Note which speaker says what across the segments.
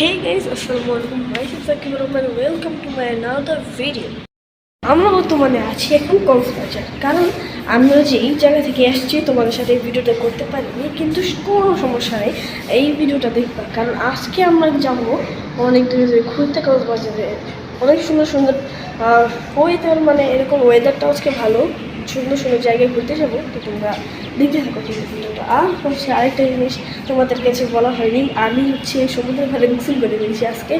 Speaker 1: আসসালামু আলাইকুম ভাই Sakib Rahman welcome to my another video আমরা বর্তমানে আছি এখন কক্সবাজার। কারণ আমরা যে এই জায়গা থেকে এসেছি তোমাদের সাথে এই ভিডিওটা করতে পারিনি, কিন্তু কোনো সমস্যা নেই। এই ভিডিওটা দেখবা। কারণ আজকে আমরা যাব অনেক দূরে দূরে ঘুরতে কক্সবাজারে। অনেক সুন্দর সুন্দর ওয়েদার মানে এরকম ওয়েদারটা আজকে ভালো। সুন্দর সুন্দর জায়গায় ঘুরতে যাব, তো তোমরা দেখতে থাকো আছে। ভিডিওটা আর হচ্ছে আরেকটা জিনিস তোমাদের কাছে বলা হয়নি, আমি হচ্ছে সমুদ্রের ধারে গোসল করে দিয়েছি আজকে।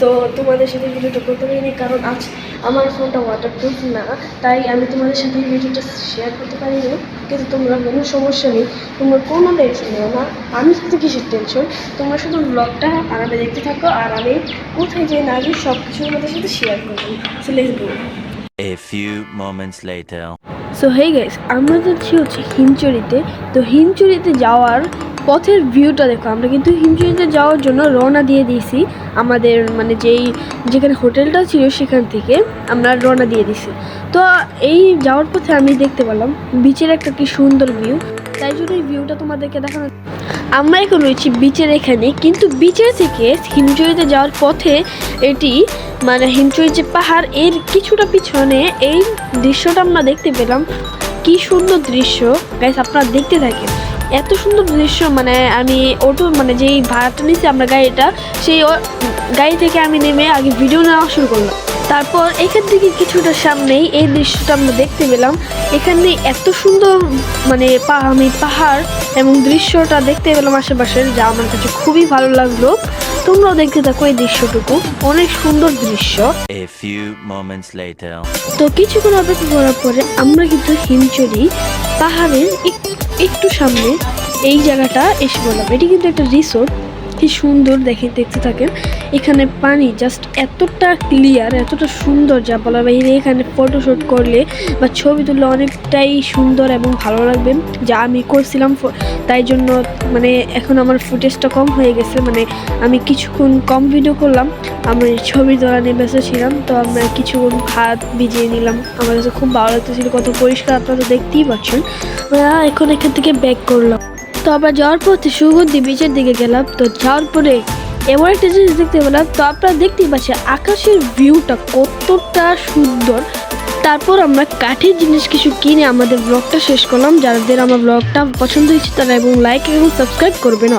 Speaker 1: তো তোমাদের সাথে ভিডিওটা করতে পারিনি, কারণ আজ আমার ফোনটা ওয়াটারপ্রুফ না, তাই আমি তোমাদের সাথে ভিডিওটা শেয়ার করতে পারিনি। কিন্তু তোমরা কোনো সমস্যা নেই, তোমরা কোনো টেনশন নেও না, আমি সাথে কিসের টেনশন তোমরা শুধু ব্লগটা আরামে দেখতে থাকো, আর আমি কোথায় যাই না যাই সব কিছু আমাদের সাথে শেয়ার করব। So let's go
Speaker 2: A few moments later.
Speaker 1: So hey guys আমরা যাচ্ছি হচ্ছে হিমচুরিতে। তো হিমচুরিতে যাওয়ার পথের ভিউটা দেখো, আমরা কিন্তু হিমচুরিতে যাওয়ার জন্য রওনা দিয়ে দিয়েছি। আমাদের মানে যেই, যেখানে হোটেলটা ছিল সেখান থেকে আমরা রওনা দিয়ে দিয়েছি। তো এই যাওয়ার পথে আমি দেখতে পেলাম বিচের একটা কি সুন্দর ভিউ তাই জন্য এই ভিউটা তোমাদেরকে দেখানো আমরা এখন রয়েছি বিচের এখানে, কিন্তু বিচের থেকে হিমচুরিতে যাওয়ার পথে এটি মানে হিমচুই যে পাহাড়, এর কিছুটা পিছনে এই দৃশ্যটা আমরা দেখতে পেলাম। কি সুন্দর দৃশ্য। গাইস আপনারা দেখতে থাকেন। এত সুন্দর দৃশ্য মানে আমি অটো মানে যেই ভাড়াটা নিয়েছি আমরা গাড়িটা, সেই গাড়ি থেকে আমি নেমে আগে ভিডিও নেওয়া শুরু করলাম। তারপর এখান থেকে কিছুটা সামনেই এই দৃশ্যটা আমরা দেখতে পেলাম। এখানে এত সুন্দর মানে আমি পাহাড় এবং দৃশ্যটা দেখতে পেলাম আশেপাশের যা আমার কাছে খুবই ভালো লাগল। তোমরাও দেখতে থাকো এই দৃশ্যটুকু। অনেক সুন্দর দৃশ্য. তো কিছুক্ষণ অপেক্ষা করার পরে আমরা কিন্তু হিমচুরি পাহাড়ের একটু সামনে এই জায়গাটা এসে বললাম এটি কিন্তু একটা রিসোর্ট। কি সুন্দর দেখে দেখতে থাকেন। এখানে পানি জাস্ট এতটা ক্লিয়ার এতটা সুন্দর যা বলার বাইরে। এখানে ফটোশ্যুট করলে বা ছবি তুললে অনেকটাই সুন্দর এবং ভালো লাগবে, যা আমি করছিলাম তাই জন্য মানে এখন আমার ফুটেজটা কম হয়ে গেছে। মানে আমি কিছুক্ষণ কম ভিডিও করলাম, আমি ছবি তোলা নিয়ে ব্যস্ত ছিলাম, তো আমরা কিছুক্ষণ ভাত ভিজিয়ে নিলাম। আমার কাছে খুব ভালো লাগতেছিল, কত পরিষ্কার আপনারা দেখতেই পাচ্ছেন। আমরা এখন এখান থেকে ব্যাক করলাম। তো আমরা যাওয়ার পথে সুগন্ধি বিচের দিকে গেলাম। তো যাওয়ার পরে এমন একটা জিনিস দেখতে পেলাম, তো আপনারা দেখতেই পাচ্ছেন আকাশের ভিউটা কতটা সুন্দর। তারপর আমরা কাঠের জিনিস কিছু কিনে আমাদের ব্লগটা শেষ করলাম। যাদের আমার ব্লগটা পছন্দ হয়েছে তারা এবং লাইক এবং সাবস্ক্রাইব করবেন।